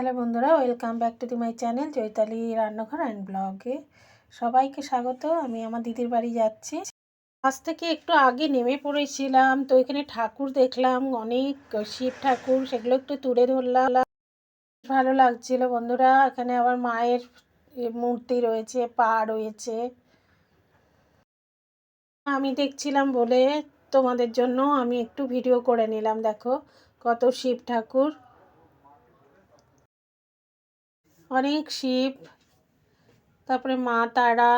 Hello বন্ধুরা, welcome back to the my channel Chaitali Rannaghar and ব্লগে। সবাইকে স্বাগত, আমি আমার দিদির বাড়ি যাচ্ছি। আজ থেকে একটু আগে নেমে পড়েছিলাম, তো এখানে ঠাকুর দেখলাম, অনেক শিব ঠাকুর, সেগুলো একটু তুলে ধরলাম। ভালো লাগছিল বন্ধুরা, এখানে আবার মায়ের মূর্তি রয়েছে, পা রয়েছে। আমি দেখছিলাম বলে তোমাদের জন্য আমি একটু ভিডিও করে নিলাম, দেখো কত শিব ঠাকুর। অনেক শিব, তারপরে মা তারা।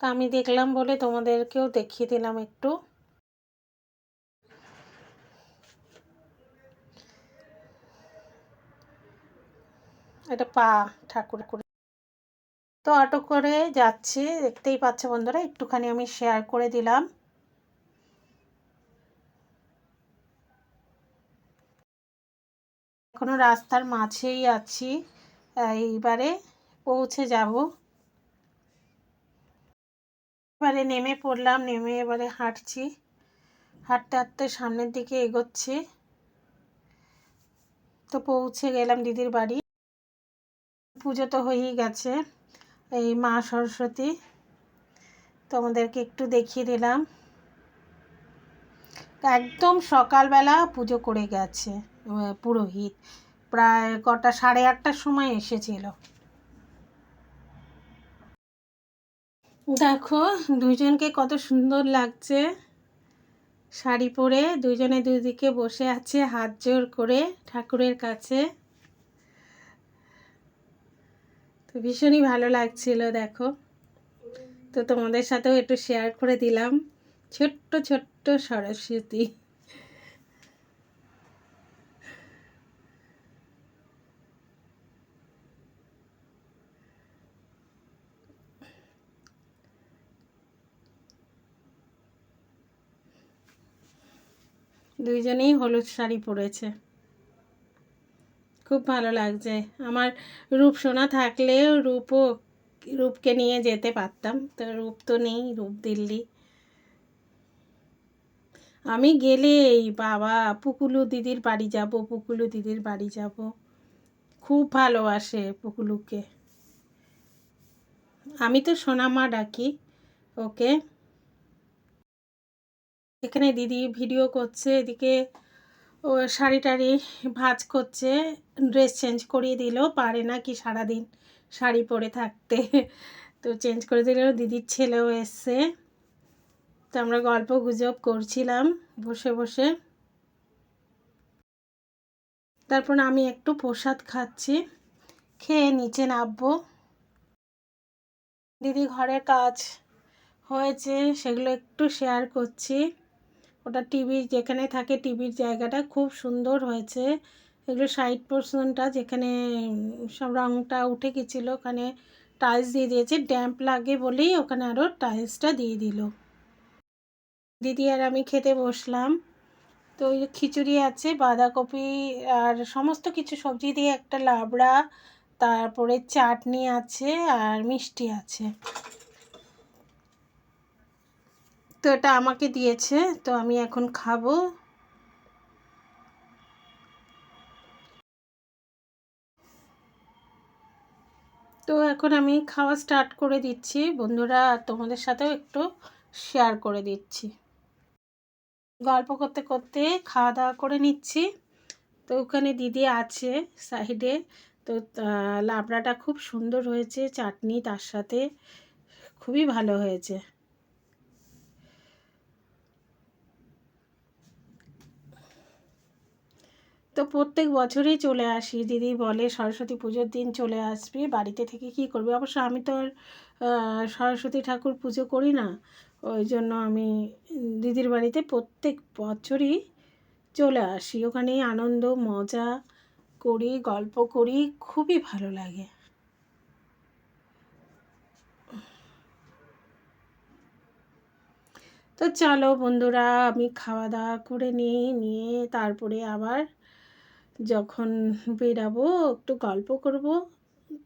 তা আমি দেখলাম বলে তোমাদেরকেও দেখিয়ে দিলাম একটু। এটা পা, ঠাকুর করে। তো অটো করে যাচ্ছি, দেখতেই পাচ্ছে বন্ধুরা, একটুখানি আমি শেয়ার করে দিলাম। এখনও রাস্তার মাঝেই আছি। এইবারে পৌঁছে যাব। এবারে নেমে পড়লাম, নেমে এবারে হাঁটছি। হাঁটতে হাঁটতে সামনের দিকে এগোচ্ছি। তো পৌঁছে গেলাম দিদির বাড়ি। পুজো তো হয়েই গেছে, এই মা সরস্বতী। তোমাদেরকে একটু দেখিয়ে দিলাম। একদম সকালবেলা পুজো করে গেছে। পুরোহিত। প্রায় কটা, সাড়ে আটটার সময় এসেছিল। দেখো, দুজনকে কত সুন্দর লাগছে। শাড়ি পরে দুজনে দুদিকে বসে আছে, হাত জোর করে ঠাকুরের কাছে। তো ভীষণই ভালো লাগছিল, দেখো। তো তোমাদের সাথেও একটু শেয়ার করে দিলাম। ছোট্ট ছোট্ট সরস্বতী। দুইজনেই হলুদ শাড়ি পরেছে। খুব ভালো লাগছে। আমার রূপ সোনা থাকলেও রূপও, রূপকে নিয়ে যেতে পারতাম। তো রূপ তো নেই, রূপ দিল্লি। আমি গেলে এই বাবা, পুকুলু দিদির বাড়ি যাব, পুকুলু দিদির বাড়ি যাব। খুব ভালোবাসে পুকুলুকে। আমি তো সোনামা ডাকি, ওকে। এখানে দিদি ভিডিও করছে, এদিকে ও শাড়ি টাড়ি ভাজ করছে ড্রেস চেঞ্জ করিয়ে দিল, পারে না কি সারাদিন শাড়ি পরে থাকতে। তো চেঞ্জ করে দিল, দিদির ছেলেও এসছে। তো আমরা গল্প গুজব করছিলাম বসে বসে। তারপর আমি একটু প্রসাদ খাচ্ছি, খেয়ে নিচে নামবো। দিদি ঘরের কাজ হয়েছে, সেগুলো একটু শেয়ার করছি। ওটা টিভি যেখানে থাকে টিভির জায়গাটা খুব সুন্দর হয়েছে। এগুলো সাইড পোর্শনটা যেখানে সব রঙটা উঠে গেছিল। ওখানে টাইলস দিয়ে দিয়েছে ড্যাম্প লাগে বলেই ওখানে আরও টাইলসটা দিয়ে দিল। দিদি আর আমি খেতে বসলাম। তো ওই খিচুড়ি আছে, বাঁধাকপি আর সমস্ত কিছু, সবজি দিয়ে একটা লাবড়া, তারপরে চাটনি আছে আর মিষ্টি আছে। তো এটা আমাকে দিয়েছে, তো আমি এখন খাব। তো এখন আমি খাওয়া স্টার্ট করে দিচ্ছি। বন্ধুরা, তোমাদের সাথেও একটু শেয়ার করে দিচ্ছি। গল্প করতে করতে খাওয়া দাওয়া করে নিচ্ছি। তো ওখানে দিদি আছে সাইডে তো, লাবড়াটা খুব সুন্দর হয়েছে, চাটনি তার সাথে খুবই ভালো হয়েছে। তো প্রত্যেক বছরেই চলে আসি। দিদি বলে সরস্বতী পুজোর দিন চলে আসবি, বাড়িতে থেকে কি করবি? অবশ্য আমি তো আর সরস্বতী ঠাকুর পুজো করি না। ওই জন্য আমি, দিদির বাড়িতে প্রত্যেক বছরই চলে আসি। ওখানে আনন্দ, মজা করি, গল্প করি, খুবই ভালো লাগে। তো চলো বন্ধুরা, আমি খাওয়া দাওয়া করে নিয়ে নিয়ে তারপরে আবার যখন বেরাবো, একটু গল্প করব,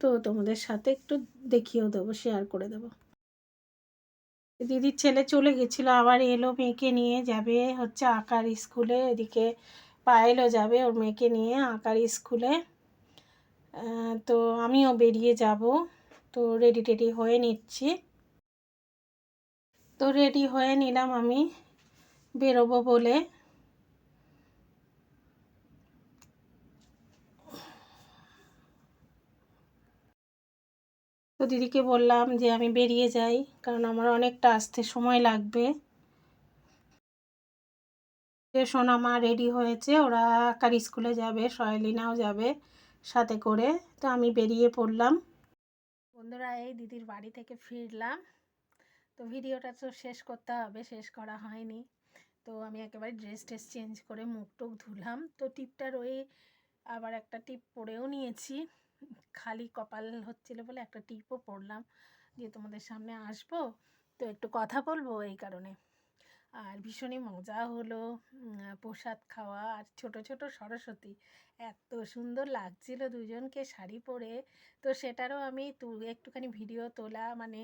তো তোমাদের সাথে একটু দেখিয়েও দেবো শেয়ার করে দেবো। দিদির ছেলে চলে গেছিল, আবার এলো মেয়েকে নিয়ে, যাবে হচ্ছে আঁকার স্কুলে, এদিকে পায়েলও যাবে ওর মেয়েকে নিয়ে আঁকার স্কুলে। তো আমিও বেরিয়ে যাব, তো রেডি টেডি হয়ে নিচ্ছি। তো রেডি হয়ে নিলাম আমি, বেরোবো বলে। তো দিদিকে বললাম যে আমি বেরিয়ে যাই, কারণ আমার অনেকটা আসতে সময় লাগবে। যে সোনা মা রেডি হয়েছে, ওরা আঁকার স্কুলে যাবে, সয়লিনাও যাবে সাথে করে। তো আমি বেরিয়ে পড়লাম। বন্ধুরা, এই দিদির বাড়ি থেকে ফিরলাম। তো ভিডিওটা তো শেষ করতে হবে, শেষ করা হয়নি। তো আমি একেবারে ড্রেস ট্রেস চেঞ্জ করে মুখ টুক ধুলাম। তো টিপটা রয়ে আবার একটা টিপ পরেও নিয়েছি। খালি কপাল হচ্ছিল বলে একটা টিপও পরলাম যে তোমাদের সামনে আসব। তো একটু কথা বলব এই কারণে। আর ভীষণই মজা হলো প্রসাদ খাওয়া আর ছোট ছোট সরস্বতী। এত সুন্দর লাগছিল দুজনকে শাড়ি পরে। তো সেটারও আমি তু, একটুখানি ভিডিও তোলা মানে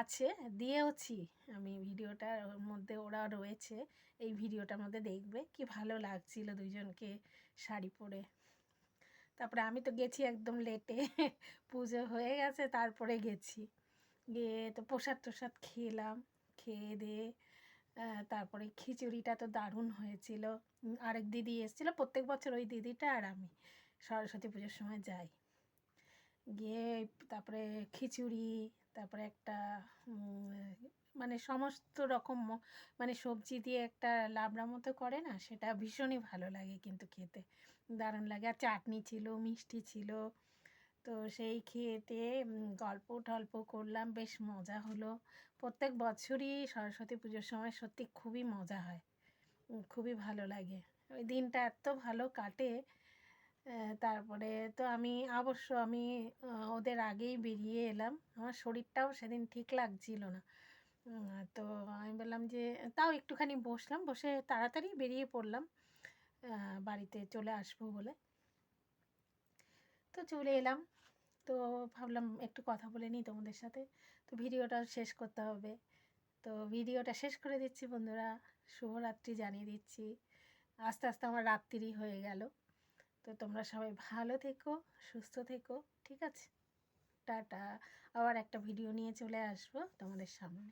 আছে, দিয়েওছি। আমি ভিডিওটার মধ্যে ওরা রয়েছে, এই ভিডিওটার মধ্যে দেখবে। কি ভালো লাগছিল দুজনকে শাড়ি পরে। তারপরে আমি তো গেছি একদম লেটে পুজো হয়ে গেছে, তারপরে গেছি। গিয়ে তো প্রসাদ টসাদ খেলাম, খেয়ে দিয়ে তারপরে খিচুড়িটা তো দারুণ হয়েছিল। আরেক দিদি এসেছিল, প্রত্যেক বছর ওই দিদিটা আর আমি সরস্বতী পুজোর সময় যাই। গিয়ে তারপরে খিচুড়ি, তারপরে একটা মানে সমস্ত রকম মানে সবজি দিয়ে একটা লাবড়া মতো করে না সেটা ভীষণই ভালো লাগে কিন্তু খেতে। দারুণ লাগে। আর চাটনি ছিল মিষ্টি ছিল। তো সেই উম, গল্প টল্প করলাম বেশ মজা হলো। প্রত্যেক বছরই সরস্বতী পুজোর সময় সত্যি খুবই মজা হয়। খুবই ভালো লাগে। ওই দিনটা এত ভালো কাটে। তারপরে তো আমি অবশ্য আমি ওদের আগেই বেরিয়ে এলাম। আমার শরীরটাও সেদিন ঠিক লাগছিল না। তো আমি বললাম যে, তাও একটুখানি বসলাম। বসে তাড়াতাড়ি বেরিয়ে পড়লাম। বাড়িতে চলে আসব বলে। তো চলে এলাম। তো ভাবলাম একটু কথা বলে নিই তোমাদের সাথে। তো ভিডিওটা শেষ করতে হবে। তো ভিডিওটা শেষ করে দিচ্ছি বন্ধুরা। শুভরাত্রি জানিয়ে দিচ্ছি। আস্তে আস্তে আমার রাত্রি হয়ে গেল। তো তোমরা সবাই ভালো থেকো, সুস্থ থেকো, ঠিক আছে? টাটা। আবার একটা ভিডিও নিয়ে চলে আসব তোমাদের সামনে।